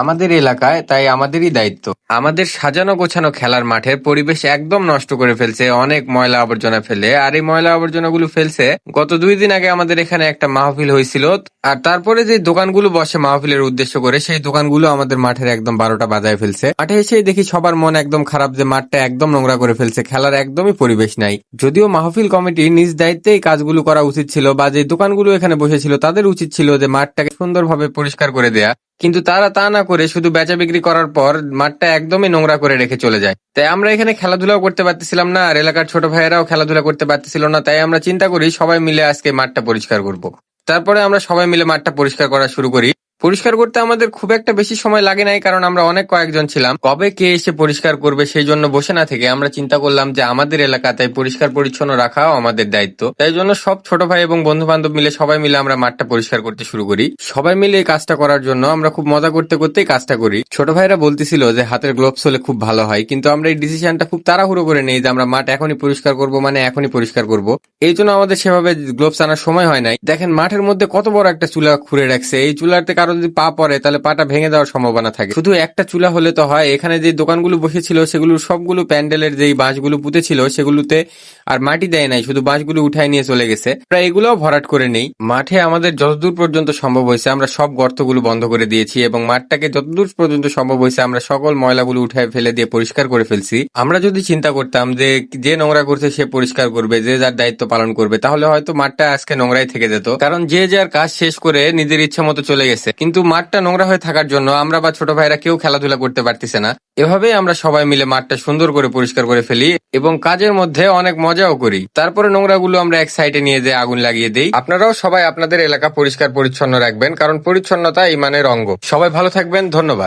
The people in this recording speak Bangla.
আমাদের এলাকায় তাই আমাদেরই দায়িত্ব। আমাদের সাজানো গোছানো খেলার মাঠের পরিবেশ একদম নষ্ট করে ফেলছে, অনেক ময়লা আবর্জনা ফেলে। আর এই ময়লা আবর্জনাগুলো ফেলছে, গত দুই দিন আগে আমাদের এখানে একটা মাহফিল হয়েছিল। আর তারপরে যে দোকানগুলো বসে মাহফিলের উদ্দেশ্য করে, সেই দোকানগুলো আমাদের মাঠের একদম বারোটা বাজায় ফেলছে। মাঠে এসেই দেখি সবার মন একদম খারাপ যে মাঠটা একদম নোংরা করে ফেলছে, খেলার একদমই পরিবেশ নাই। যদিও মাহফিল কমিটি নিজ দায়িত্বে এই কাজগুলো করা উচিত ছিল বা যে দোকানগুলো এখানে বসেছিল, তাদের উচিত ছিল যে মাঠটাকে সুন্দরভাবে পরিষ্কার করে দেয়া। কিন্তু তারা তা না করে শুধু বেচা বিক্রি করার পর মাঠটা একদমই নোংরা করে রেখে চলে যায়। তাই আমরা এখানে খেলাধুলাও করতে পারতেছিলাম না আর এলাকার ছোট ভাইয়েরাও খেলাধুলা করতে পারতেছিল না। তাই আমরা চিন্তা করি সবাই মিলে আজকে মাঠটা পরিষ্কার করব। তারপরে আমরা সবাই মিলে মাঠটা পরিষ্কার করা শুরু করি। পরিষ্কার করতে আমাদের খুব একটা বেশি সময় লাগে নাই, কারণ আমরা অনেক কয়েকজন ছিলাম। কবে কে এসে পরিষ্কার করবে সেই জন্য বসে না থেকে আমরা চিন্তা করলাম যে আমাদের এলাকাতে পরিষ্কার পরিচ্ছন্ন রাখাও আমাদের দায়িত্ব। তাই জন্য সব ছোট ভাই এবং বন্ধু বান্ধব মিলে সবাই মিলে আমরা মাঠটা পরিষ্কার করতে শুরু করি। সবাই মিলে এই কাজটা করার জন্য আমরা খুব মজা করতে করতেই কাজটা করি। ছোট ভাইরা বলতেছিল যে হাতের গ্লোভস হলে খুব ভালো হয়, কিন্তু আমরা এই ডিসিশনটা খুব তাড়াহুড়ো করে নেই যে আমরা মাঠ এখনই পরিষ্কার করব মানে এখনই পরিষ্কার করব। এই জন্য আমাদের সেভাবে গ্লোভস আনার সময় হয় নাই। দেখেন মাঠের মধ্যে কত বড় একটা চুলা খুঁড়ে রাখছে। এই চুলাতে কারও যদি পা পড়ে, তাহলে পাটা ভেঙে দেওয়ার সম্ভাবনা থাকে। শুধু একটা চুলা হলে তো হয়। এখানে যে দোকানগুলো বসেছিল, সেগুলো সবগুলো প্যান্ডেলের যেই বাঁশগুলো পুঁতেছিল, সেগুলোতে আর মাটি দেয় নাই, শুধু বাঁশগুলো উঠায় নিয়ে চলে গেছে। প্রায় এগুলোও ভরাট করে নেই। মাঠে আমাদের যতদূর পর্যন্ত সম্ভব হয়েছে, আমরা সব গর্তগুলো বন্ধ করে দিয়েছি এবং মাঠটাকে যতদূর পর্যন্ত সম্ভব হয়েছে, আমরা সকল ময়লাগুলো উঠায় ফেলে দিয়ে পরিষ্কার করে ফেলছি। আমরা যদি চিন্তা করতাম যে যে নোংরা করছে, সে পরিষ্কার করবে, যে যার দায়িত্ব পালন করবে, তাহলে হয়তো মাঠটা আজকে নোংরাই থেকে যেত। কারণ যে যার কাজ শেষ করে নিজের ইচ্ছা মতো চলে গেছে। কিন্তু মাঠটা নোংরা হয়ে থাকার জন্য আমরা বা ছোট ভাইরা কেউ খেলাধুলা করতে পারতেছে না। এভাবেই আমরা সবাই মিলে মাঠটা সুন্দর করে পরিষ্কার করে ফেলি এবং কাজের মধ্যে অনেক মজাও করি। তারপরে নোংরাগুলো আমরা এক সাইডে নিয়ে যেয়ে আগুন লাগিয়ে দিই। আপনারাও সবাই আপনাদের এলাকা পরিষ্কার পরিচ্ছন্ন রাখবেন, কারণ পরিচ্ছন্নতা ইমানের অঙ্গ। সবাই ভালো থাকবেন, ধন্যবাদ।